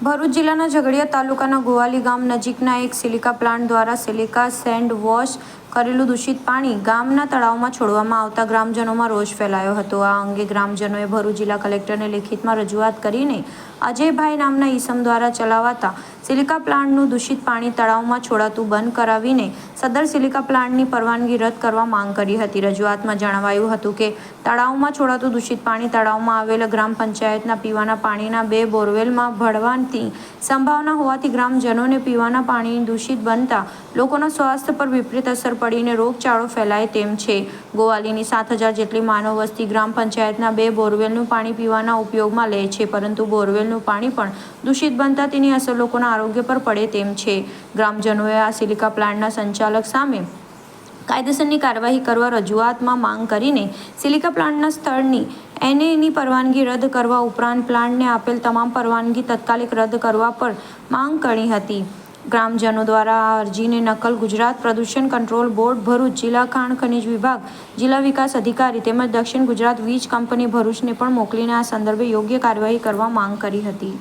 ભરૂચ જિલ્લાના ઝઘડિયા તાલુકાના ગોવાલી ગામ નજીકના એક સિલિકા પ્લાન્ટ દ્વારા સિલિકા સેન્ડ વોશ કરેલું દૂષિત પાણી ગામના તળાવમાં છોડવામાં આવતા ગ્રામજનોમાં રોષ ફેલાયો હતો. આ અંગે ગ્રામજનોએ ભરૂચ જિલ્લા કલેક્ટરને લેખિતમાં રજૂઆત કરીને અજયભાઈ નામના ઈસમ દ્વારા ચલાવાતા સિલિકા પ્લાન્ટનું દૂષિત પાણી તળાવમાં છોડાતું બંધ કરાવીને સદર સિલિકા પ્લાન્ટની પરવાનગી રદ કરવા માંગ કરી હતી. રજૂઆતમાં જણાવાયું હતું કે, તળાવમાં છોડાતું દૂષિત પાણી તળાવમાં આવેલા ગ્રામ પંચાયતના પીવાના પાણીના બે બોરવેલમાં ભળવાની સંભાવના હોવાથી ગ્રામજનોને પીવાના પાણી દૂષિત બનતા લોકોના સ્વાસ્થ્ય પર વિપરીત અસર પડીને રોગચાળો ફેલાય તેમ છે. ગોવાલીની સાત હજાર જેટલી માનવ વસ્તી ગ્રામ પંચાયતના બે બોરવેલનું પાણી પીવાના ઉપયોગમાં લે છે, પરંતુ બોરવેલનું પાણી પણ દૂષિત બનતા તેની અસર લોકોના આરોગ્ય પર પડે તેમ છે. ગ્રામજનોએ આ સિલિકા પ્લાન્ટના સંચાલક સામે કાયદેસરની કાર્યવાહી કરવા રજૂઆતમાં માંગ કરીને સિલિકા પ્લાન્ટના સ્થળની એનએની પરવાનગી રદ કરવા ઉપરાંત પ્લાન્ટને આપેલ તમામ પરવાનગી તાત્કાલિક રદ કરવા પર માંગ કરી હતી. ગ્રામજનો દ્વારા અરજીને નકલ ગુજરાત પ્રદૂષણ કંટ્રોલ બોર્ડ, ભરૂચ જિલ્લા ખાણ ખનિજ વિભાગ, જિલ્લા વિકાસ અધિકારી તેમજ દક્ષિણ ગુજરાત વીજ કંપની ભરૂચને પણ મોકલીને આ સંદર્ભે યોગ્ય કાર્યવાહી કરવા માંગ કરી હતી.